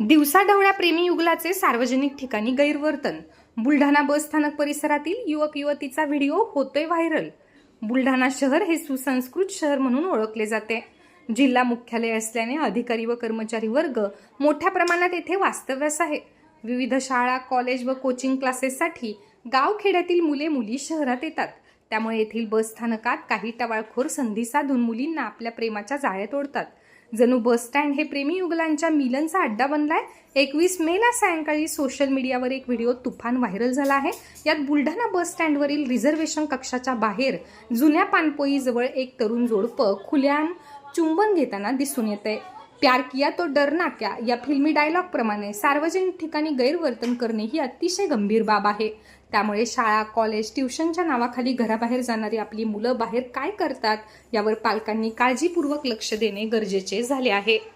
दिवसाढवळ्या प्रेमी युगलाचे सार्वजनिक ठिकाणी गैरवर्तन. बुलढाणा बस स्थानक परिसरातील युवक युवतीचा व्हिडिओ होतोय व्हायरल. बुलढाणा शहर हे सुसंस्कृत शहर म्हणून ओळखले जाते. जिल्हा मुख्यालय असल्याने अधिकारी व कर्मचारी वर्ग मोठ्या प्रमाणात येथे वास्तव्यास आहे. विविध शाळा कॉलेज व कोचिंग क्लासेससाठी गावखेड्यातील मुले मुली शहरात येतात. त्यामुळे येथील बस स्थानकात काही टवाळखोर संधी साधून मुलींना आपल्या प्रेमाच्या जाळ्यात ओढतात जणू बस स्टँड हे प्रेमी युगलांच्या मिलनचा अड्डा बनलाय. एकवीस मेला सायंकाळी सोशल मीडियावर एक व्हिडिओ तुफान व्हायरल झाला आहे. यात बुलढाणा बस स्टँडवरील रिझर्वेशन कक्षाच्या बाहेर जुन्या पानपोईजवळ एक तरुण जोडपं खुल्याम चुंबन घेताना दिसून येते प्यार किया तो डर ना क्या? या फिल्मी डायलॉगप्रमाणे सार्वजनिक ठिकाणी गैरवर्तन करणे ही अतिशय गंभीर बाब आहे. त्यामुळे शाळा कॉलेज ट्युशनच्या नावाखाली घराबाहेर जाणारी आपली मुलं बाहेर काय करतात यावर पालकांनी काळजीपूर्वक लक्ष देणे गरजेचे झाले आहे.